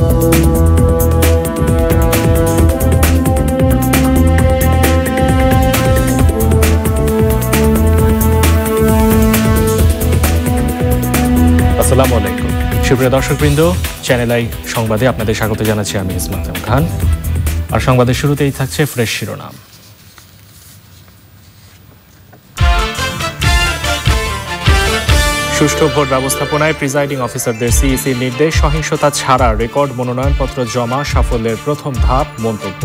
আসসালামু আলাইকুম। সুপ্রিয় দর্শকবৃন্দ চ্যানেল আই সংবাদে আপনাদের স্বাগত জানাচ্ছি আমি ইসমাত খান আর সংবাদের শুরুতেই থাকছে ফ্রেশ শিরোনাম। সুষ্ঠু ভোট ব্যবস্থাপনায় প্রিজাইডিং অফিসারদের সিইসির নির্দেশ, সহিংসতা ছাড়া রেকর্ড মনোনয়নপত্র জমা, সাফল্যের প্রথম ধাপ, মন্তব্য।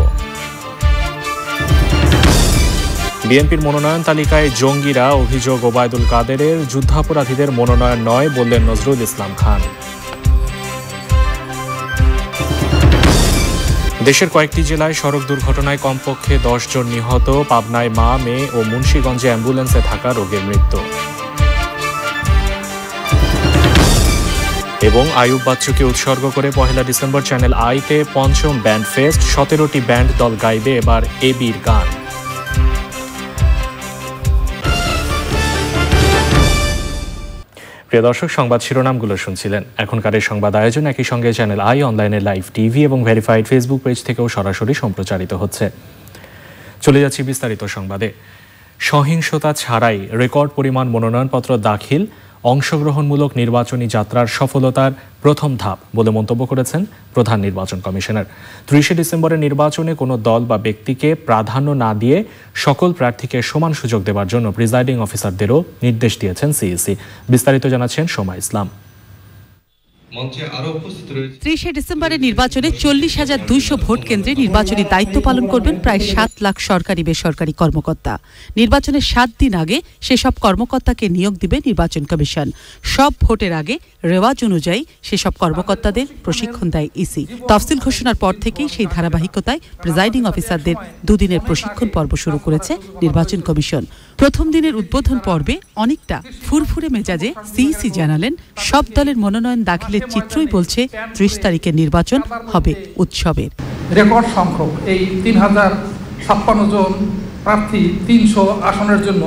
বিএনপির মনোনয়ন তালিকায় জঙ্গিরা, অভিযোগ ওবায়দুল কাদেরের, যুদ্ধাপরাধীদের মনোনয়ন নয় বললেন নজরুল ইসলাম খান। দেশের কয়েকটি জেলায় সড়ক দুর্ঘটনায় কমপক্ষে দশ জন নিহত, পাবনায় মা, মেয়ে ও মুন্সীগঞ্জে অ্যাম্বুলেন্সে থাকা রোগীর মৃত্যু। এবং আয়ুব বাচ্চুকে উৎসর্গ করে পহেলা ডিসেম্বর চ্যানেল আইতে পঞ্চম ব্যান্ড ফেস্ট, সতেরোটি ব্যান্ড দল গাইবে এবার এবির গান। প্রিয় দর্শক, সংবাদ শিরোনামগুলো শুনছিলেন। এখনকার সংবাদ আয়োজন একই সঙ্গে চ্যানেল আই অনলাইনে লাইভ টিভি এবং ভেরিফাইড ফেসবুক পেজ থেকেও সরাসরি সম্প্রচারিত হচ্ছে। চলে যাচ্ছি বিস্তারিত সংবাদে। সহিংসতা ছাড়াই রেকর্ড পরিমাণ মনোনয়নপত্র দাখিল অংশগ্রহণমূলক নির্বাচনী যাত্রার সফলতার প্রথম ধাপ বলে মন্তব্য করেছেন প্রধান নির্বাচন কমিশনার। ত্রিশে ডিসেম্বরের নির্বাচনে কোনো দল বা ব্যক্তিকে প্রাধান্য না দিয়ে সকল প্রার্থীকে সমান সুযোগ দেওয়ার জন্য প্রিজাইডিং অফিসারদেরও নির্দেশ দিয়েছেন সিইসি। বিস্তারিত জানাচ্ছেন সোমা ইসলাম মঞ্চে আরও উপস্থিত রয়েছে ত্রিশে ডিসেম্বরের নির্বাচনে চল্লিশ হাজার দুইশো ভোট কেন্দ্রে নির্বাচনী দায়িত্ব পালন করবেন প্রায় সাত লাখ সরকারি বেসরকারি কর্মকর্তা। নির্বাচনের সাত দিন আগে সেসব কর্মকর্তাকে নিয়োগ দিবে নির্বাচন কমিশন। সব ভোটের আগে রেওয়াজ অনুযায়ী সেসব কর্মকর্তাদের প্রশিক্ষণ দেয় ইসি। তফসিল ঘোষণার পর থেকেই সেই ধারাবাহিকতায় প্রিজাইডিং অফিসারদের দুদিনের প্রশিক্ষণ পর্ব শুরু করেছে নির্বাচন কমিশন। প্রথম দিনের উদ্বোধন পর্বে অনেকটা ফুরফুরে মেজাজে সিইসি জানালেন, সব দলের মনোনয়ন দাখিলের চিত্রই বলছে ত্রিশ তারিখের নির্বাচন হবে উৎসবের রেকর্ড সংখ্যক, এই তিন হাজার ছাপ্পান্ন জন প্রার্থী তিনশো আসনের জন্য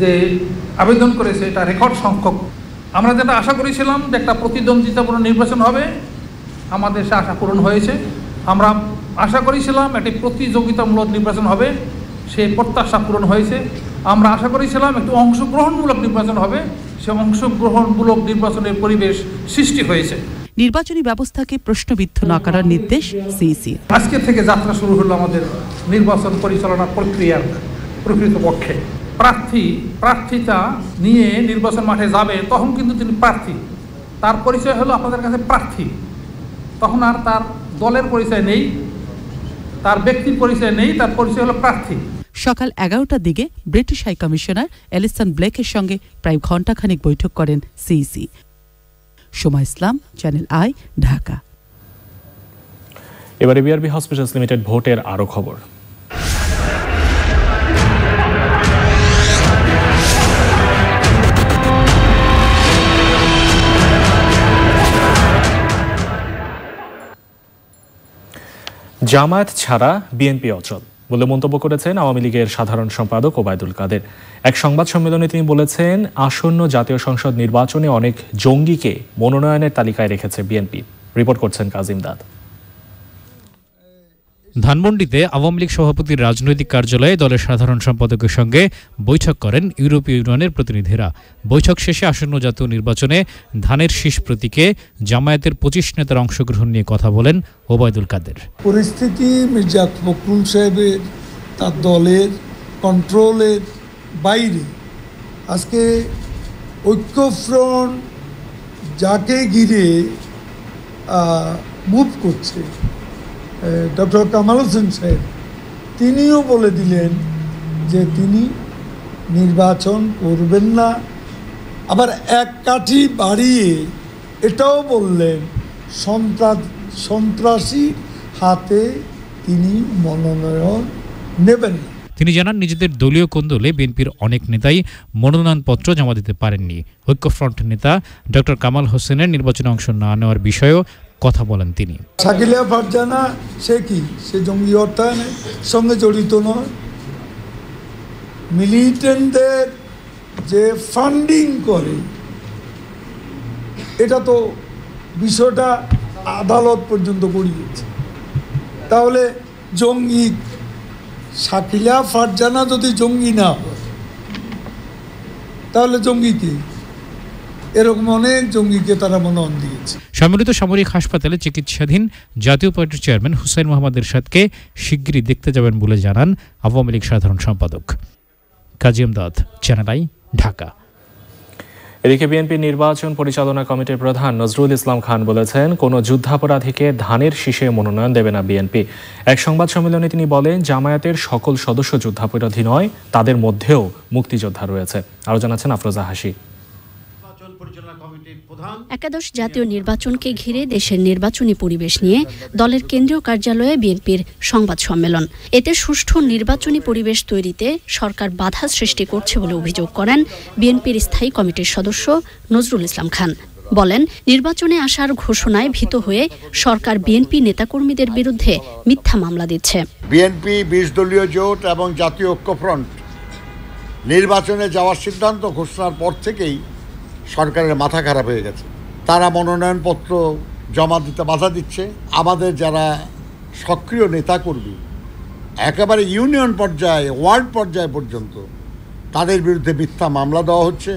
যে আবেদন করেছে, এটা রেকর্ড সংখ্যক। আমরা যেটা আশা করেছিলাম যে একটা প্রতিদ্বন্দ্বিতাপূর্ণ নির্বাচন হবে, আমাদের সে আশা পূরণ হয়েছে। আমরা আশা করেছিলাম একটি প্রতিযোগিতামূলক নির্বাচন হবে সেই প্রত্যাশা পূরণ হয়েছে। আমরা আশা করেছিলাম একটু অংশগ্রহণমূলক নির্বাচন হবে। সে অংশগ্রহণমূলক নির্বাচনের পরিবেশ সৃষ্টি হয়েছে। নির্বাচনী ব্যবস্থাকে প্রশ্নবিদ্ধ না করার নির্দেশ সিইসি। আজকে থেকে যাত্রা শুরু হলো আমাদের নির্বাচন পরিচালনা প্রক্রিয়ার প্রকৃতপক্ষে প্রার্থী প্রার্থিতা নিয়ে নির্বাচন মাঠে যাবে তখন কিন্তু তিনি প্রার্থী। তার পরিচয় হলো আপনাদের কাছে প্রার্থী। তখন আর তার দলের পরিচয় নেই তার ব্যক্তির পরিচয় নেই তার পরিচয় হলো প্রার্থী। সকাল এগারোটার দিকে ব্রিটিশ হাই কমিশনার এলিসন ব্লেকের সঙ্গে প্রায় ঘণ্টাখানিক বৈঠক করেন সিইসি। সময় ইসলাম চ্যানেল আই ঢাকা। এবারে বিআরবি হসপিটালস লিমিটেড ভোটের আরও খবর। জামায়াত ছাড়া বিএনপি অচল। বলে মন্তব্য করেছেন আওয়ামী লীগের সাধারণ সম্পাদক ওবায়দুল কাদের। এক সংবাদ সম্মেলনে তিনি বলেছেন, আসন্ন জাতীয় সংসদ নির্বাচনে অনেক জঙ্গিকে মনোনয়নের তালিকায় রেখেছে বিএনপি। রিপোর্ট করছেন কাজিম দাদ। ধানমন্ডিতে আওয়ামী লীগ সভাপতির রাজনৈতিক কার্যালয়ে দলের সাধারণ সম্পাদকের সঙ্গে বৈঠক করেন ইউরোপীয় ইউনিয়নের প্রতিনিধিরা। বৈঠক শেষে আসন্ন জাতীয় নির্বাচনে ধানের শীষ প্রতীকে জামায়াতের পঁচিশ নেতার অংশগ্রহণ নিয়ে কথা বলেন ওবায়দুল কাদের। পরিস্থিতি, মির্জা ফখরুল সাহেবের, তার দলের কন্ট্রোলের বাইরে আজকে ঐক্যফ্রন্ট যাকে ঘিরে মুভ করছে ডক্টর কামাল হোসেন সাহেব, তিনিও বলে দিলেন যে তিনি নির্বাচন করবেন না। আবার এক কাঠি বাড়িয়ে এটাও বললেন, সন্ত্রাস, সন্ত্রাসী হাতে তিনি মনোনয়ন নেবেন তিনি জানান, নিজেদের দলীয় কোন্দলে বিএনপির অনেক নেতাই মনোনয়নপত্র জমা দিতে পারেননি। ঐক্যফ্রন্ট নেতা ডক্টর কামাল হোসেনের নির্বাচনে অংশ না নেওয়ার বিষয়েও কথা বলেন তিনি। শাকিলা ফারজানা, সে কি? সে জঙ্গি অর্থায়নের সঙ্গে জড়িত নয়। মিলিটেন্টদের যে ফান্ডিং করে, এটা তো বিষয়টা আদালত পর্যন্ত গড়িয়েছে। তাহলে জঙ্গি শাকিলা ফারজানা যদি জঙ্গি না হয়, তাহলে জঙ্গি কি? এরকম অনেক জঙ্গিকে তারা মনোনয়ন দিয়েছে। সম্মিলিত সামরিক হাসপাতালে চিকিৎসাধীন জাতীয় পার্টির চেয়ারম্যান হুসাইন মোহাম্মদ এরশাদকে শিগগিরই দেখতে যাবেন বলে জানান আওয়ামী লীগ সাধারণ সম্পাদক। Kazi Amdad Channel i Dhaka. এদিকে বিএনপি নির্বাচন পরিচালনা কমিটির প্রধান নজরুল ইসলাম খান বলেছেন কোনো যুদ্ধাপরাধীকে ধানের শীষে মনোনয়ন দেবে না বিএনপি। এক সংবাদ সম্মেলনে তিনি বলেন জামায়াতের সকল সদস্য যুদ্ধাপরাধী নয় তাদের মধ্যেও মুক্তিযোদ্ধা রয়েছে। আরও জানাচ্ছেন আফরোজা হাসি একাদশ জাতীয় নির্বাচনকে ঘিরে দেশের নির্বাচনী পরিবেশ নিয়ে দলের কেন্দ্রীয় কার্যালয়ে বিএনপির সংবাদ সম্মেলন। এতে সুষ্ঠু নির্বাচনী পরিবেশ তৈরিতে সরকার বাধা সৃষ্টি করছে বলে অভিযোগ করেন বিএনপির স্থায়ী কমিটির সদস্য নজরুল ইসলাম খান। বলেন নির্বাচনে আসার ঘোষণায় ভীত হয়ে সরকার বিএনপি নেতাকর্মীদের বিরুদ্ধে মিথ্যা মামলা দিচ্ছে। বিএনপি বিশ দলীয় জোট এবং জাতীয় ঐক্যফ্রন্ট নির্বাচনে যাওয়ার সিদ্ধান্ত ঘোষণার পর থেকেই সরকারের মাথা খারাপ হয়ে গেছে। তারা মনোনয়নপত্র জমা দিতে বাধা দিচ্ছে। আমাদের যারা সক্রিয় নেতাকর্মী, একেবারে ইউনিয়ন পর্যায়ে, ওয়ার্ড পর্যায়ে পর্যন্ত, তাদের বিরুদ্ধে মিথ্যা মামলা দেওয়া হচ্ছে,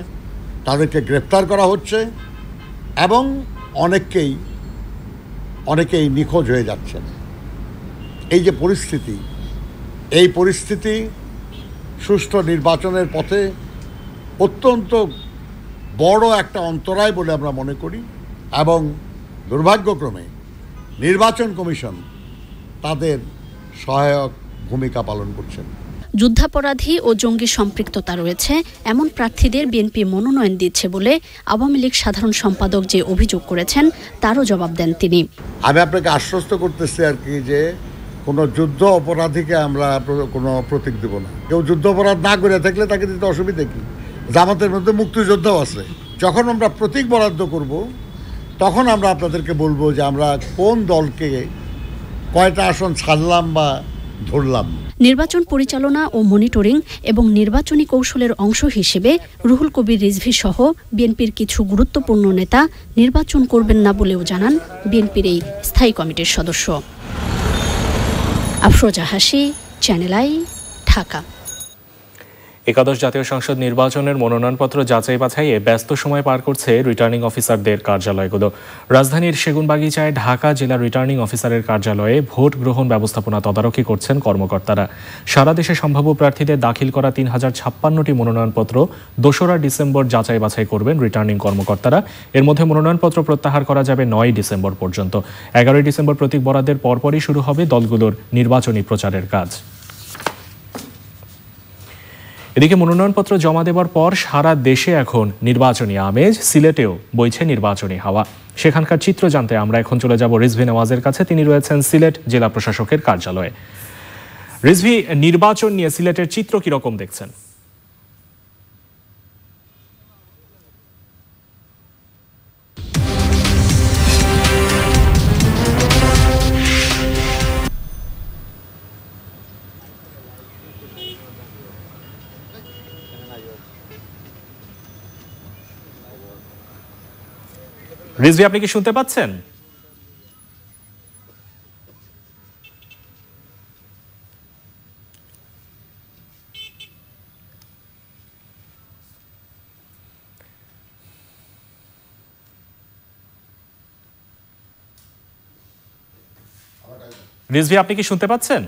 তাদেরকে গ্রেপ্তার করা হচ্ছে এবং অনেককেই, অনেকেই নিখোঁজ হয়ে যাচ্ছেন এই যে পরিস্থিতি, এই পরিস্থিতি সুষ্ঠু নির্বাচনের পথে অত্যন্ত বড় একটা অন্তরায় বলে আমরা মনে করি এবং দুর্ভাগ্যক্রমে নির্বাচন কমিশন তাদের সহায়ক ভূমিকা পালন করছেন। যুদ্ধাপরাধী ও জঙ্গি সম্পৃক্ততা রয়েছে এমন প্রার্থীদের বিএনপি মনোনয়ন দিচ্ছে বলে আওয়ামী লীগ সাধারণ সম্পাদক যে অভিযোগ করেছেন তারও জবাব দেন তিনি। আমি আপনাকে আশ্বস্ত করতেছি আর কি যে কোনো যুদ্ধ অপরাধীকে আমরা কোনো প্রতীক দেব না। কেউ যুদ্ধ অপরাধ না করে থাকলে তাকে দিতে অসুবিধা কি? জামাতের মধ্যে মুক্তিযোদ্ধাও আছে। যখন আমরা প্রতীক বরাদ্দ করব, তখন আমরা আপনাদেরকে বলব যে আমরা কোন দলকে কয়টা আসন ছাড়লাম বা ধরলাম। নির্বাচন পরিচালনা ও মনিটরিং এবং নির্বাচনী কৌশলের অংশ হিসেবে রুহুল কবির রিজভি সহ বিএনপির কিছু গুরুত্বপূর্ণ নেতা নির্বাচন করবেন না বলেও জানান বিএনপির এই স্থায়ী কমিটির সদস্য। আফরোজা হাসি চ্যানেল আই, ঢাকা। একাদশ জাতীয় সংসদ নির্বাচনের মনোনয়নপত্র যাচাই বাছাইয়ে ব্যস্ত সময় পার করছে রিটার্নিং অফিসারদের কার্যালয়গুলো। রাজধানীর সেগুনবাগিচায় ঢাকা জেলা রিটার্নিং অফিসারের কার্যালয়ে ভোট গ্রহণ ব্যবস্থাপনা তদারকি করছেন কর্মকর্তারা। সারা দেশে সম্ভাব্য প্রার্থীদের দাখিল করা তিন হাজার ছাপ্পান্নটি মনোনয়নপত্র দোসরা ডিসেম্বর যাচাই বাছাই করবেন রিটার্নিং কর্মকর্তারা। এর মধ্যে মনোনয়নপত্র প্রত্যাহার করা যাবে নয় ডিসেম্বর পর্যন্ত। এগারোই ডিসেম্বর প্রতীক বরাদ্দের পরপরই শুরু হবে দলগুলোর নির্বাচনী প্রচারের কাজ। এদিকে মনোনয়নপত্র জমা দেওয়ার পর সারা দেশে এখন নির্বাচনী আমেজ, সিলেটেও বইছে নির্বাচনী হাওয়া। সেখানকার চিত্র জানতে আমরা এখন চলে যাব রিজভি নওয়াজের কাছে। তিনি রয়েছেন সিলেট জেলা প্রশাসকের কার্যালয়ে। রিজভি, নির্বাচন নিয়ে সিলেটের চিত্র কীরকম দেখছেন? রিজভি আপনি কি শুনতে পাচ্ছেন রিজভি আপনি কি শুনতে পাচ্ছেন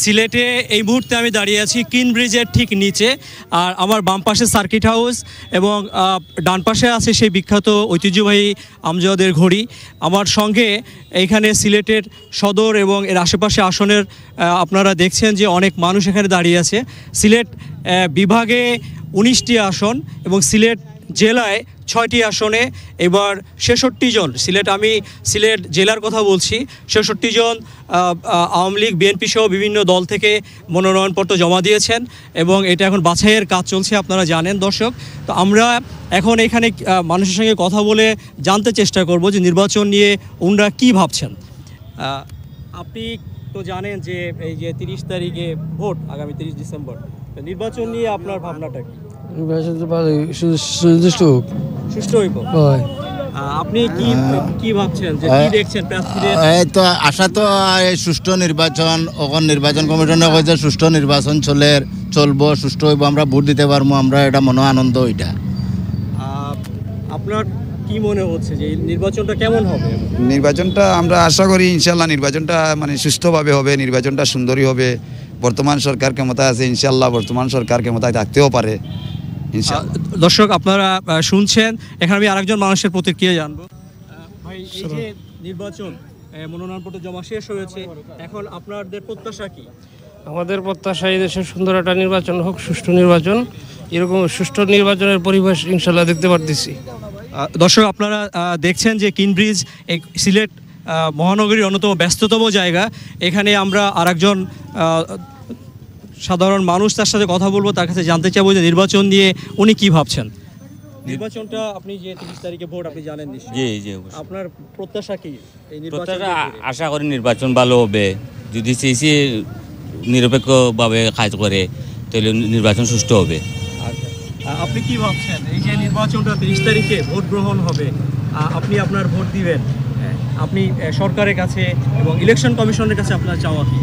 সিলেটে এই মুহূর্তে আমি দাঁড়িয়ে আছি কিন ব্রিজের ঠিক নিচে, আর আমার বাম পাশে সার্কিট হাউস এবং ডান পাশে আছে সেই বিখ্যাত ঐতিহ্যবাহী আমজাদের ঘড়ি। আমার সঙ্গে এইখানে সিলেটের সদর এবং এর আশেপাশে আসনের আপনারা দেখছেন যে অনেক মানুষ এখানে দাঁড়িয়ে আছে। সিলেট বিভাগে উনিশটি আসন এবং সিলেট জেলায় ছয়টি আসনে, এবার ছেষট্টি জন, সিলেট, আমি সিলেট জেলার কথা বলছি, ছেষট্টি জন আওয়ামী লীগ, বিএনপি সহ বিভিন্ন দল থেকে মনোনয়নপত্র জমা দিয়েছেন এবং এটা এখন বাছাইয়ের কাজ চলছে, আপনারা জানেন দর্শক। তো আমরা এখন এখানে মানুষের সঙ্গে কথা বলে জানতে চেষ্টা করব যে নির্বাচন নিয়ে ওনারা কী ভাবছেন। আপনি তো জানেন যে এই যে তিরিশ তারিখে ভোট, আগামী তিরিশ ডিসেম্বর। নির্বাচন নিয়ে আপনার ভাবনাটা কি? সুনির্দিষ্ট হোক সুষ্ঠু হইব? হয়। আপনি কি কি ভাবছেন যে কি দেখছেন প্রার্থীদের এই তো আশা তো এই সুষ্ঠু নির্বাচন ওখান নির্বাচন কমিশনে কইছে সুষ্ঠু নির্বাচন চলে চলবো সুষ্ঠু হইব আমরা ভোট দিতে পারব আমরা এটা মনে আনন্দ ওইটা। আপনার কি মনে হচ্ছে যে নির্বাচনটা কেমন হবে? নির্বাচনটা আমরা আশা করি ইনশাল্লাহ নির্বাচনটা মানে সুস্থভাবে হবে নির্বাচনটা সুন্দরই হবে। বর্তমান সরকার ক্ষমতায় আছে ইনশাল্লাহ বর্তমান সরকার ক্ষমতায় থাকতেও পারে। দর্শক আপনারা শুনছেন। এখানে আমি আরেকজন মানুষের প্রতিক্রিয়া জানব। ভাই এই যে নির্বাচন মনোনয়নপত্র জমা শেষ হয়েছে এখন আপনাদের প্রত্যাশা কি? আমাদের প্রত্যাশা এই দেশের সুন্দর একটা নির্বাচন হোক সুষ্ঠু নির্বাচন। এরকম সুষ্ঠু নির্বাচনের পরিবেশ ইনশাল্লাহ দেখতে পারতেছি। দর্শক আপনারা দেখছেন যে কিনব্রিজ এই সিলেট মহানগরীর অন্যতম ব্যস্ততম জায়গা। এখানে আমরা আরেকজন আহ, সাধারণ মানুষ তার সাথে কথা বলব তার কাছে জানতে চাবো যে নির্বাচন নিয়ে উনি কি ভাবছেন? নির্বাচনটা আপনি যে তিরিশ তারিখে ভোট আপনি জানেন জি জি আপনার প্রত্যাশা কি? প্রত্যাশা আশা করি নির্বাচন ভালো হবে। যদি সিসি নিরপেক্ষভাবে কাজ করে তাহলে নির্বাচন সুষ্ঠু হবে। আহ, আপনি কি ভাবছেন? এই যে নির্বাচনটা তিরিশ তারিখে ভোট গ্রহণ হবে আপনি আপনার ভোট দিবেন হ্যাঁ, আপনি সরকারের কাছে এবং ইলেকশন কমিশনের কাছে আপনার চাওয়া কি?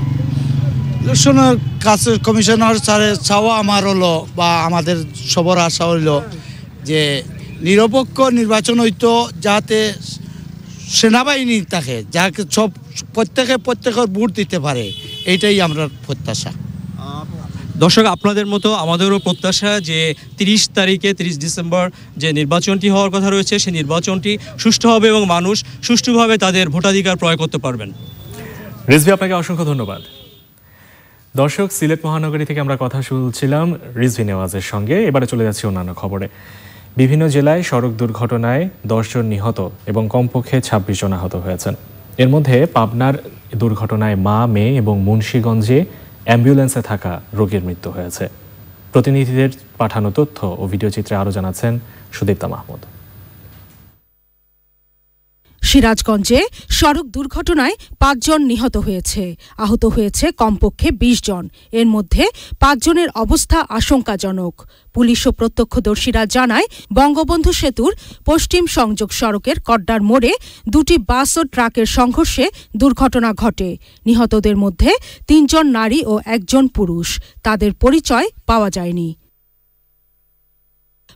ইলেকশনের কাছে কমিশনার স্যারের চাওয়া আমার হলো বা আমাদের সবার আশা হইল যে নিরপেক্ষ নির্বাচন হইতো যাতে সেনাবাহিনী থাকে, যাকে সব প্রত্যেকে প্রত্যেকের ভোট দিতে পারে, এইটাই আমরা প্রত্যাশা। দর্শক, আপনাদের মতো আমাদেরও প্রত্যাশা যে তিরিশ তারিখে, তিরিশ ডিসেম্বর যে নির্বাচনটি হওয়ার কথা রয়েছে, সেই নির্বাচনটি সুষ্ঠু হবে এবং মানুষ সুষ্ঠুভাবে তাদের ভোটাধিকার প্রয়োগ করতে পারবেন। রিজভি, আপনাকে অসংখ্য ধন্যবাদ। দর্শক, সিলেট মহানগরী থেকে আমরা কথা শুনছিলাম রিজভি নেওয়াজের সঙ্গে। এবারে চলে যাচ্ছি অন্যান্য খবরে। বিভিন্ন জেলায় সড়ক দুর্ঘটনায় দশজন নিহত এবং কমপক্ষে ছাব্বিশ জন আহত হয়েছেন। এর মধ্যে পাবনার দুর্ঘটনায় মা, মেয়ে এবং মুন্সীগঞ্জে অ্যাম্বুলেন্সে থাকা রোগীর মৃত্যু হয়েছে। প্রতিনিধিদের পাঠানো তথ্য ও ভিডিও চিত্রে আরও জানাচ্ছেন সুদীপ্তা মাহমুদ। সিরাজগঞ্জে সড়ক দুর্ঘটনায় পাঁচজন নিহত হয়েছে। আহত হয়েছে কমপক্ষে বিশ জন। এর মধ্যে পাঁচজনের অবস্থা আশঙ্কাজনক। পুলিশ ও প্রত্যক্ষদর্শীরা জানায়, বঙ্গবন্ধু সেতুর পশ্চিম সংযোগ সড়কের কড্ডার মোড়ে দুটি বাস ও ট্রাকের সংঘর্ষে দুর্ঘটনা ঘটে। নিহতদের মধ্যে তিনজন নারী ও একজন পুরুষ। তাদের পরিচয় পাওয়া যায়নি।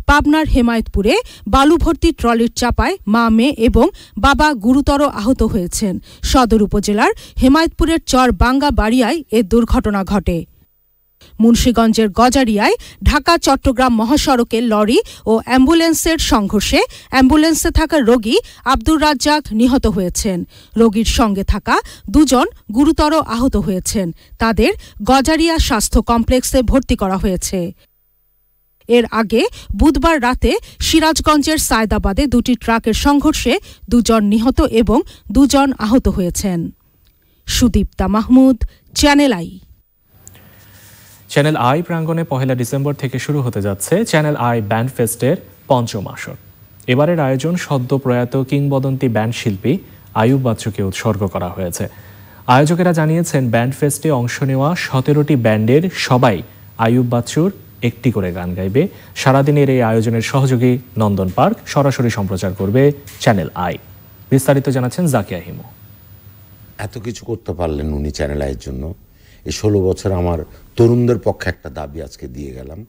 পাবনার হেমায়তপুরে বালু ভর্তি ট্রলির চাপায় মা, মেয়ে এবং বাবা গুরুতর আহত হয়েছেন। সদর উপজেলার হেমায়তপুরের চর বাঙ্গা বাড়িয়ায় এ দুর্ঘটনা ঘটে। মুন্সীগঞ্জের গজারিয়ায় ঢাকা, চট্টগ্রাম মহাসড়কে লরি ও অ্যাম্বুলেন্সের সংঘর্ষে অ্যাম্বুলেন্সে থাকা রোগী আব্দুর রাজ্জাক নিহত হয়েছেন। রোগীর সঙ্গে থাকা দুজন গুরুতর আহত হয়েছেন। তাদের গজারিয়া স্বাস্থ্য কমপ্লেক্সে ভর্তি করা হয়েছে। এর আগে বুধবার রাতে সিরাজগঞ্জের সায়দাবাদে দুটি ট্রাকের সংঘর্ষে দুজন নিহত এবং দুজন আহত হয়েছেন। Sudipta Mahmud, Channel i. Channel i প্রাঙ্গণে পহেলা ডিসেম্বর থেকে শুরু হতে যাচ্ছে চ্যানেল আই ব্যান্ড ফেস্টের পঞ্চম আসর। এবারের আয়োজন সদ্য প্রয়াত কিংবদন্তি ব্যান্ড শিল্পী আয়ুব বাচ্চুকে উৎসর্গ করা হয়েছে। আয়োজকেরা জানিয়েছেন, ব্যান্ড ফেস্টে অংশ নেওয়া সতেরোটি ব্যান্ডের সবাই আয়ুব বাচ্চুর একটি করে গান গাইবে। সারাদিনের এই আয়োজনের সহযোগী নন্দন পার্ক। সরাসরি সম্প্রচার করবে চ্যানেল আই বিস্তারিত জানাচ্ছেন জাকিয়া হিমু। এত কিছু করতে পারলেন উনি চ্যানেল আইয়ের জন্য। এই ষোলো বছর আমার তরুণদের পক্ষে একটা দাবি আজকে দিয়ে গেলাম।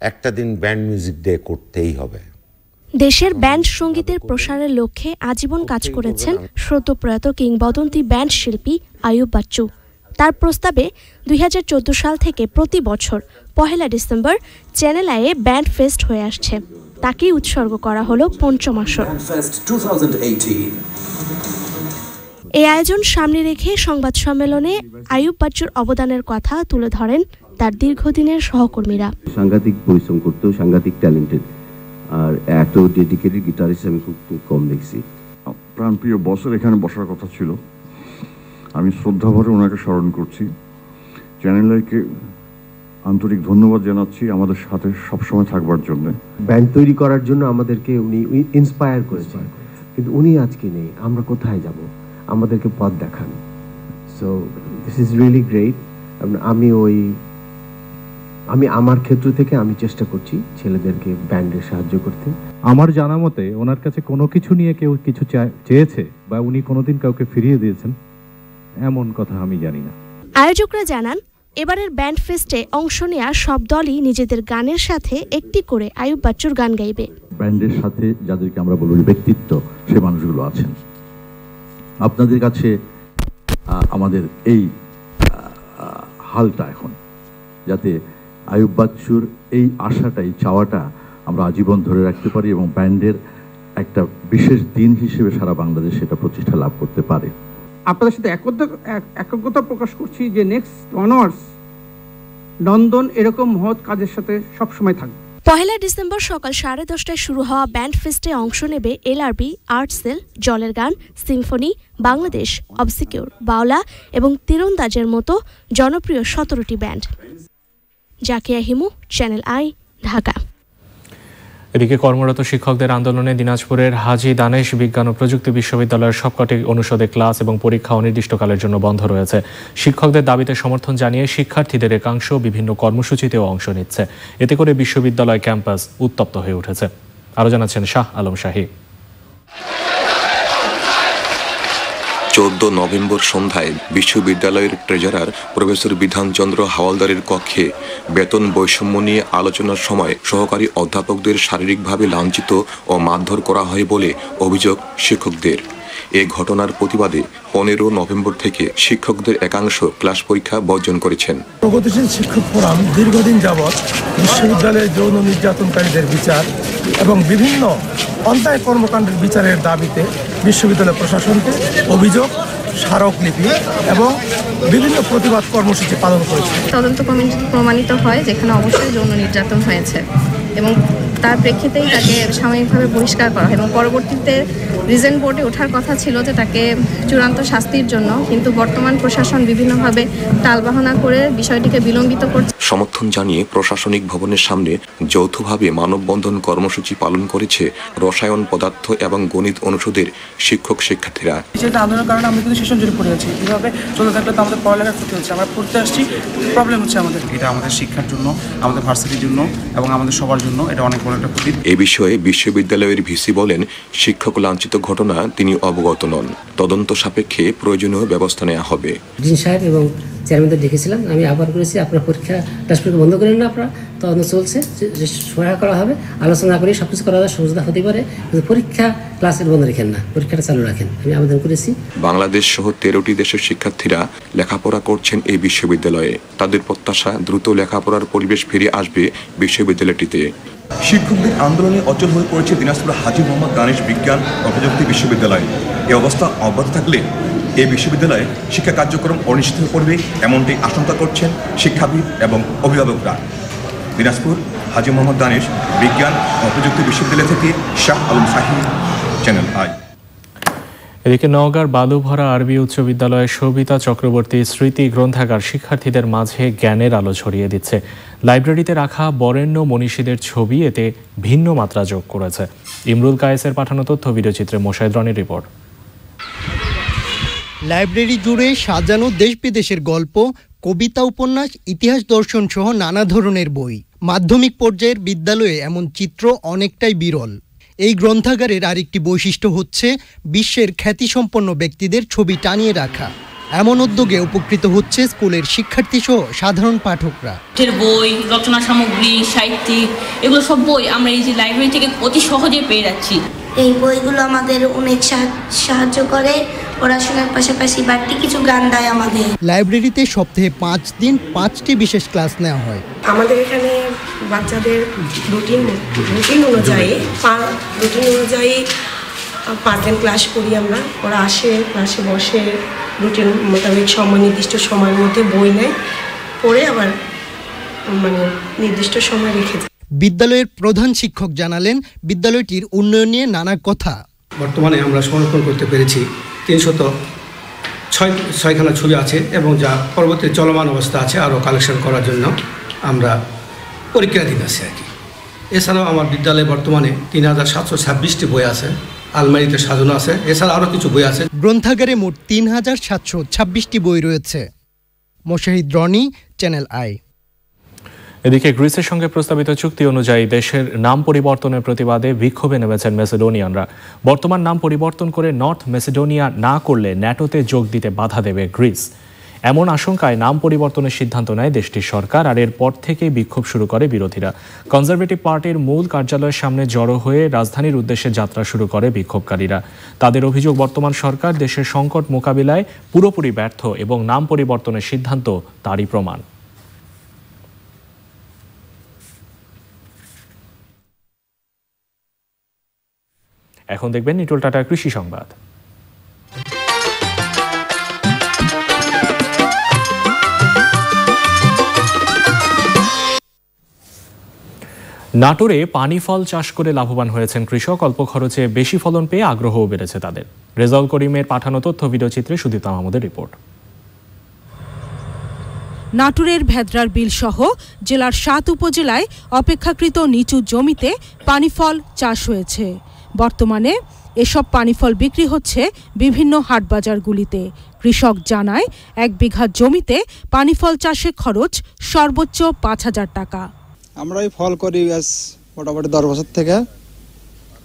একটা দিন ব্যান্ড মিউজিক ডে করতেই হবে। দেশের ব্যান্ড সঙ্গীতের প্রসারের লক্ষ্যে আজীবন কাজ করেছেন শ্রোতপ্রয়াত কিংবদন্তি ব্যান্ড শিল্পী আয়ুব বাচ্চু। তার প্রস্তাবে দুই হাজার চোদ্দ সাল থেকে প্রতি বছর পহেলা ডিসেম্বর চ্যানেল আয়ে ব্যান্ড ফেস্ট হয়ে আসছে। তাকেই উৎসর্গ করা হলো পঞ্চম আসর। এই আয়োজন সামনে রেখে সংবাদ সম্মেলনে আয়ুব বাচ্চুর অবদানের কথা তুলে ধরেন তার দীর্ঘদিনের সহকর্মীরা। সাংঘাতিক পরিশ্রম করতো সাংঘাতিক ট্যালেন্টেড। আর এত ডেডিকেটেড গিটারিস্ট আমি খুব খুব কম দেখছি। প্রাণপ্রিয় বসের এখানে বসার কথা ছিল। আমি শ্রদ্ধাভরে ওনাকে স্মরণ করছি। চ্যানেল আইকে আন্তরিক ধন্যবাদ জানাচ্ছি আমাদের সাথে সবসময় থাকবার জন্য। ব্যান্ড তৈরি করার জন্য আমাদেরকে উনি ইন্সপায়ার করেছেন। কিন্তু উনি আজকে নেই আমরা কোথায় যাব? আমাদেরকে পথ দেখান। So this is really great আমি ওই আমি আমার ক্ষেত্র থেকে আমি চেষ্টা করছি ছেলেদেরকে ব্যান্ডে সাহায্য করতে। আমার জানা মতে ওনার কাছে কোনো কিছু নিয়ে কেউ কিছু চেয়েছে বা উনি কোনোদিন কাউকে ফিরিয়ে দিয়েছেন। এমন কথা আমি জানি না। আয়োজকরা জানান এবারের ব্যান্ড ফেস্টে অংশ নেওয়া সব দলই নিজেদের গানের সাথে একটি করে আয়ুব বাচ্চুর গান গাইবে। ব্যান্ডের সাথে যাদেরকে আমরা বলব ব্যক্তিত্ব সে মানুষগুলো আছেন। আপনাদের কাছে আমাদের এই হালটা এখন যাতে আয়ুব বাচ্চুর এই আশাটাই চাওয়াটা আমরা আজীবন ধরে রাখতে পারি এবং ব্যান্ডের একটা বিশেষ দিন হিসেবে সারা বাংলাদেশ সেটা প্রতিষ্ঠা লাভ করতে পারে। আপনাদের সাথে একতা এক- একগ্রতা প্রকাশ করছি যে নেক্সট অনার্স নন্দন এরকম মহৎ কাজের সাথে সবসময় থাকবে। পহেলা ডিসেম্বর সকাল সাড়ে দশটায় শুরু হওয়া ব্যান্ড ফেস্টে অংশ নেবে এলআরবি আর্ট সেল জলের গান, সিম্ফনি, বাংলাদেশ, অবসিকিউর, বাওলা এবং তীরন্দাজের মতো জনপ্রিয় সতেরোটি band. Zakia Himu Channel i Dhaka. এদিকে কর্মরত শিক্ষকদের আন্দোলনে দিনাজপুরের হাজি দানেশ বিজ্ঞান ও প্রযুক্তি বিশ্ববিদ্যালয়ের সবকটি অনুষদে ক্লাস এবং পরীক্ষা অনির্দিষ্টকালের জন্য বন্ধ রয়েছে। শিক্ষকদের দাবিতে সমর্থন জানিয়ে শিক্ষার্থীদের একাংশ বিভিন্ন কর্মসূচিতেও অংশ নিচ্ছে। এতে করে বিশ্ববিদ্যালয় ক্যাম্পাস উত্তপ্ত হয়ে উঠেছে। আরও জানাচ্ছেন শাহ আলম শাহী। চোদ্দ নভেম্বর সন্ধ্যায় বিশ্ববিদ্যালয়ের ট্রেজারার প্রফেসর বিধানচন্দ্র হাওয়ালদারের কক্ষে বেতন বৈষম্য নিয়ে আলোচনার সময় সহকারী অধ্যাপকদের শারীরিকভাবে লাঞ্ছিত ও মারধর করা হয় বলে অভিযোগ শিক্ষকদের। এ ঘটনার প্রতিবাদে পনেরো নভেম্বর থেকে শিক্ষকদের একাংশ ক্লাস পরীক্ষা বর্জন করেছেন। প্রগতিশীল শিক্ষক ফোরাম দীর্ঘদিন যাবৎ বিশ্ববিদ্যালয়ে যৌন নির্যাতনকারীদের বিচার এবং বিভিন্ন অন্যায় কর্মকাণ্ডের বিচারের দাবিতে বিশ্ববিদ্যালয় প্রশাসনকে অভিযোগ স্মারকলিপি এবং বিভিন্ন প্রতিবাদ কর্মসূচি পালন করেছে। তদন্ত প্রমাণিত- প্রমাণিত হয় যেখানে অবশ্যই যৌন নির্যাতন হয়েছে এবং তার প্রেক্ষিতেই তাকে সাময়িকভাবে বহিষ্কার করা হয় এবং পরবর্তীতে রিজেন্ট বোর্ডে ওঠার কথা ছিল যে তাকে চূড়ান্ত শাস্তির জন্য কিন্তু বর্তমান প্রশাসন বিভিন্নভাবে টালবাহনা করে বিষয়টিকে বিলম্বিত করছে। সমর্থন জানিয়ে প্রশাসনিক ভবনের সামনে যৌথভাবে মানববন্ধন কর্মসূচি পালন করেছে রসায়ন পদার্থ এবং গণিত অনুষদের শিক্ষক শিক্ষার্থীরা। সেটা আন্দোলনের কারণে আমরা কিন্তু সেশন জুড়ে পড়ে আছি। এভাবে চলতে থাকলে তো আমাদের পড়ালেখার ক্ষতি হচ্ছে। আমরা পড়তে আসছি প্রবলেম হচ্ছে আমাদের। এটা আমাদের শিক্ষার জন্য আমাদের ভার্সিটির জন্য এবং আমাদের সবার জন্য এটা অনেক বড় এ বিষয়ে বিশ্ববিদ্যালয়ের ভিসি বলেন শিক্ষক লাঞ্ছিত ঘটনা তিনি অবগত নন। তদন্ত সাপেক্ষে প্রয়োজনীয় ব্যবস্থা নেওয়া হবে। সাহেব এবং চেয়ারম্যানদের ডেকেছিলাম আমি আবার করেছি আপনার পরীক্ষা টেস্ট বন্ধ করেন না আপনারা তদন্ত চলছে সহায়তা করা হবে আলোচনা করে সব কিছু করা যায় সমঝোতা হতে পারে কিন্তু পরীক্ষা ক্লাসের বন্ধ রাখেন না পরীক্ষাটা চালু রাখেন আমি আবেদন করেছি। বাংলাদেশ সহ তেরোটি দেশের শিক্ষার্থীরা লেখাপড়া করছেন এই বিশ্ববিদ্যালয়ে। তাদের প্রত্যাশা দ্রুত লেখাপড়ার পরিবেশ ফিরে আসবে বিশ্ববিদ্যালয়টিতে। শিক্ষকদের আন্দোলনে অচল হয়ে পড়েছে দিনাজপুর হাজি মোহাম্মদ দানিশ বিজ্ঞান ও প্রযুক্তি বিশ্ববিদ্যালয়। এ অবস্থা অব্যাহত থাকলে এই বিশ্ববিদ্যালয়ে শিক্ষা কার্যক্রম অনিশ্চিত হয়ে পড়বে এমনটি আশঙ্কা করছেন শিক্ষাবিদ এবং অভিভাবকরা। দিনাজপুর হাজি মোহাম্মদ দানিশ বিজ্ঞান ও প্রযুক্তি বিশ্ববিদ্যালয় থেকে শাহ আলম শাহী, চ্যানেল আই। এদিকে নওগাঁর বালুভরা আরবি উচ্চ বিদ্যালয়ের সবিতা চক্রবর্তী স্মৃতি গ্রন্থাগার শিক্ষার্থীদের মাঝে জ্ঞানের আলো ছড়িয়ে দিচ্ছে। লাইব্রেরিতে রাখা বরেণ্য মনীষীদের ছবি এতে ভিন্ন মাত্রা যোগ করেছে। ইমরুল কায়েসের পাঠানো তথ্য, ভিডিওচিত্রে মোশাইদ রনির রিপোর্ট। লাইব্রেরি জুড়ে সাজানো দেশ বিদেশের গল্প, কবিতা উপন্যাস, ইতিহাস দর্শন সহ নানা ধরনের বই। মাধ্যমিক পর্যায়ের বিদ্যালয়ে এমন চিত্র অনেকটাই বিরল। এই গ্রন্থাগারের আরেকটি বৈশিষ্ট্য হচ্ছে বিশ্বের খ্যাতিসম্পন্ন ব্যক্তিদের ছবি টানিয়ে রাখা। এমন উদ্যোগে উপকৃত হচ্ছে স্কুলের শিক্ষার্থী সহ সাধারণ পাঠকরা। বই রচনা সামগ্রী সাহিত্যিক এগুলো সব বই আমরা এই যে লাইব্রেরি থেকে অতি সহজে পেয়ে যাচ্ছি। এই বইগুলো আমাদের অনেক সাহা- সাহায্য করে। পড়াশোনার পাশাপাশি বাড়তি কিছু জ্ঞান দেয় আমাদের। লাইব্রেরিতে সপ্তাহে পাঁচ দিন পাঁচটি বিশেষ ক্লাস নেওয়া হয়। আমাদের এখানে বাচ্চাদের রুটিন রুটিন অনুযায়ী রুটিন অনুযায়ী পাঁচ দিন ক্লাস করি আমরা। ওরা আসে ক্লাসে বসে রুটিন মোতাবেক সময় নির্দিষ্ট সময়ের মধ্যে বই নেয়। পড়ে আবার মানে নির্দিষ্ট সময় রেখে যায়। বিদ্যালয়ের প্রধান শিক্ষক জানালেন বিদ্যালয়টির উন্নয়ন নিয়ে নানা কথা। বর্তমানে আমরা সংরক্ষণ করতে পেরেছি। তিনশত ছয়, ছয়খানা ছবি আছে এবং যা পরবর্তী চলমান অবস্থা আছে, আরও কালেকশন করার জন্য আমরা পরীক্ষাধীন আছি আর কি। এছাড়াও আমার বিদ্যালয়ে বর্তমানে তিন হাজার সাতশো ছাব্বিশটি বই আছে, আলমারিতে সাজানো আছে, এছাড়া আরও কিছু বই আছে। গ্রন্থাগারে মোট তিন হাজার সাতশো ছাব্বিশটি বই রয়েছে। মোশাহিদ রনি চ্যানেল আই এদিকে গ্রিসের সঙ্গে প্রস্তাবিত চুক্তি অনুযায়ী দেশের নাম পরিবর্তনের প্রতিবাদে বিক্ষোভে নেমেছেন মেসিডোনিয়ানরা। বর্তমান নাম পরিবর্তন করে নর্থ মেসিডোনিয়া না করলে ন্যাটোতে যোগ দিতে বাধা দেবে গ্রিস। এমন আশঙ্কায় নাম পরিবর্তনের সিদ্ধান্ত নেয় দেশটির সরকার আর এরপর থেকেই বিক্ষোভ শুরু করে বিরোধীরা। কনজারভেটিভ পার্টির মূল কার্যালয়ের সামনে জড়ো হয়ে রাজধানীর উদ্দেশ্যে যাত্রা শুরু করে বিক্ষোভকারীরা। তাদের অভিযোগ, বর্তমান সরকার দেশের সংকট মোকাবিলায় পুরোপুরি ব্যর্থ এবং নাম পরিবর্তনের সিদ্ধান্ত তারই প্রমাণ। এখন দেখবেন নিটল টাটার কৃষি সংবাদ। নাটোরে পানি ফল চাষ করে লাভবান হয়েছেন কৃষক, অল্প খরচে বেশি ফলন পেয়ে আগ্রহও বেড়েছে তাদের। রেজাউল করিমের পাঠানো তথ্য ভিডিওচিত্রে সুদীপ্তা মাহমুদের রিপোর্ট। নাটোরের ভেদ্রার বিল সহ জেলার সাত উপজেলায় অপেক্ষাকৃত নিচু জমিতে পানিফল চাষ হয়েছে। বর্তমানে এসব পানিফল বিক্রি হচ্ছে বিভিন্ন হাটবাজারগুলিতে কৃষক জানায় এক বিঘা জমিতে পানিফল চাষে খরচ সর্বোচ্চ পাঁচ হাজার টাকা। আমরা এই ফল করি আজ মোটামুটি দশ বছর থেকে।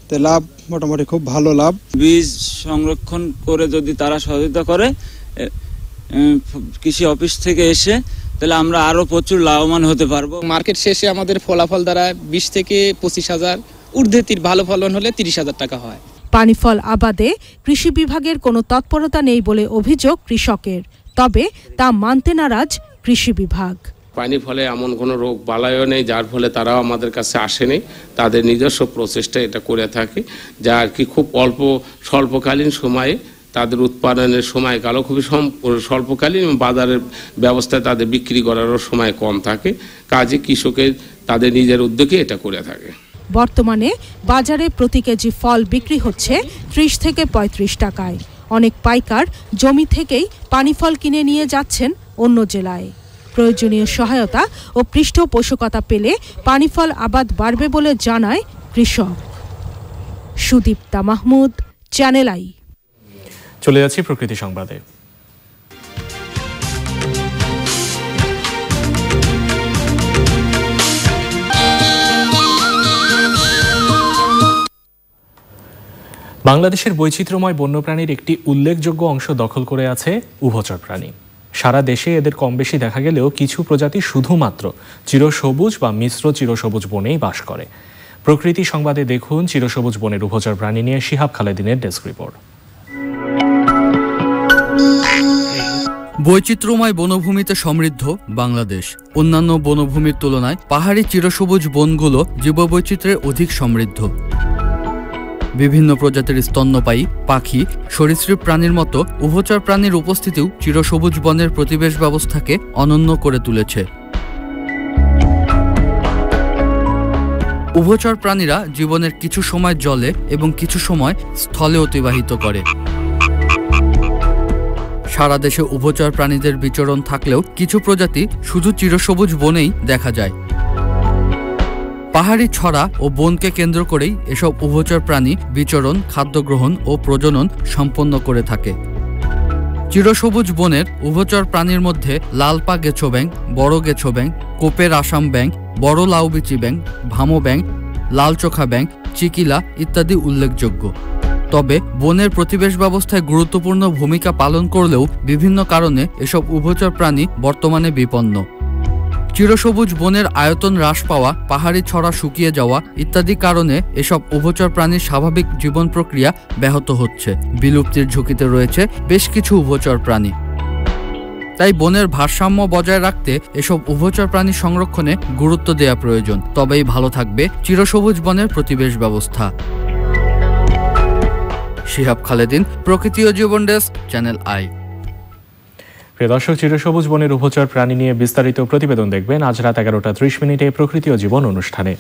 তো লাভ মোটামুটি খুব ভালো লাভ। বীজ সংরক্ষণ করে যদি তারা সহযোগিতা করে কৃষি অফিস থেকে এসে তাহলে আমরা আরও প্রচুর লাভবান হতে পারব। মার্কেট শেষে আমাদের ফলাফল দ্বারা বিশ থেকে পঁচিশ হাজার ঊর্ধ্বে তীর ভালো ফলন হলে তিরিশ হাজার টাকা হয়। পানিফল আবাদে কৃষি বিভাগের কোনো তৎপরতা নেই বলে অভিযোগ কৃষকের। তবে তা মানতে নারাজ কৃষি বিভাগ। পানি ফলে এমন কোনো রোগ বালাইও নেই যার ফলে তারাও আমাদের কাছে আসেনি। তাদের নিজস্ব প্রচেষ্টা এটা করে থাকে যা আর কি খুব অল্প স্বল্পকালীন সময়ে তাদের উৎপাদনের সময়কালও খুবই সম- স্বল্পকালীন এবং বাজারের ব্যবস্থায় তাদের বিক্রি করারও সময় কম থাকে। কাজে কৃষকের তাদের নিজের উদ্যোগে এটা করে থাকে। বর্তমানে বাজারে প্রতি কেজি ফল বিক্রি হচ্ছে ত্রিশ থেকে পঁয়ত্রিশ টাকায়। অনেক পাইকার জমি থেকেই পানিফল কিনে নিয়ে যাচ্ছেন অন্য জেলায়। প্রয়োজনীয় সহায়তা ও পৃষ্ঠপোষকতা পেলে পানিফল আবাদ বাড়বে বলে জানায় কৃষক। Sudipta Mahmud, Channel i. চলে যাচ্ছি প্রকৃতি সংবাদে। বাংলাদেশের বৈচিত্র্যময় বন্যপ্রাণীর একটি উল্লেখযোগ্য অংশ দখল করে আছে উভচর প্রাণী। সারা দেশে এদের কম বেশি দেখা গেলেও কিছু প্রজাতি শুধুমাত্র চিরসবুজ বা মিশ্র চিরসবুজ বনেই বাস করে। প্রকৃতি সংবাদে দেখুন চিরসবুজ বনের উভচর প্রাণী নিয়ে শিহাব খালেদিনের ডেস্ক রিপোর্ট। বৈচিত্র্যময় বনভূমিতে সমৃদ্ধ বাংলাদেশ। অন্যান্য বনভূমির তুলনায় পাহাড়ি চিরসবুজ বনগুলো জীববৈচিত্র্যে অধিক সমৃদ্ধ। বিভিন্ন প্রজাতির স্তন্যপায়ী, পাখি, সরীসৃপ প্রাণীর মতো উভচর প্রাণীর উপস্থিতিও চিরসবুজ বনের প্রতিবেশ ব্যবস্থাকে অনন্য করে তুলেছে। উভচর প্রাণীরা জীবনের কিছু সময় জলে এবং কিছু সময় স্থলে অতিবাহিত করে। সারা দেশে উভচর প্রাণীদের বিচরণ থাকলেও কিছু প্রজাতি শুধু চিরসবুজ বনেই দেখা যায়। পাহাড়ি ছড়া ও বনকে কেন্দ্র করেই এসব উভচর প্রাণী বিচরণ, খাদ্য গ্রহণ ও প্রজনন সম্পন্ন করে থাকে। চিরসবুজ বনের উভচর প্রাণীর মধ্যে লালপা গেছো ব্যাং বড় গেছো ব্যাং কোপের আসাম ব্যাং বড় লাউবিচি ব্যাং ভামো ব্যাং লালচোখা ব্যাং চিকিলা ইত্যাদি উল্লেখযোগ্য। তবে বনের প্রতিবেশ ব্যবস্থায় গুরুত্বপূর্ণ ভূমিকা পালন করলেও বিভিন্ন কারণে এসব উভচর প্রাণী বর্তমানে বিপন্ন। চিরসবুজ বনের আয়তন হ্রাস পাওয়া, পাহাড়ি ছড়া শুকিয়ে যাওয়া ইত্যাদি কারণে এসব উভচর প্রাণীর স্বাভাবিক জীবন প্রক্রিয়া ব্যাহত হচ্ছে। বিলুপ্তির ঝুঁকিতে রয়েছে বেশ কিছু উভচর প্রাণী। তাই বনের ভারসাম্য বজায় রাখতে এসব উভচর প্রাণী সংরক্ষণে গুরুত্ব দেওয়া প্রয়োজন। তবেই ভালো থাকবে চিরসবুজ বনের প্রতিবেশ ব্যবস্থা। শিহাব খালেদিন, প্রকৃতি ও জীবন ডেস্ক, চ্যানেল আই। প্রিয় দর্শক, চিরসবুজ বনের উপচার প্রাণী নিয়ে বিস্তারিত প্রতিবেদন দেখবেন আজ রাত এগারোটা ত্রিশ মিনিটে প্রকৃতি ও জীবন অনুষ্ঠানে।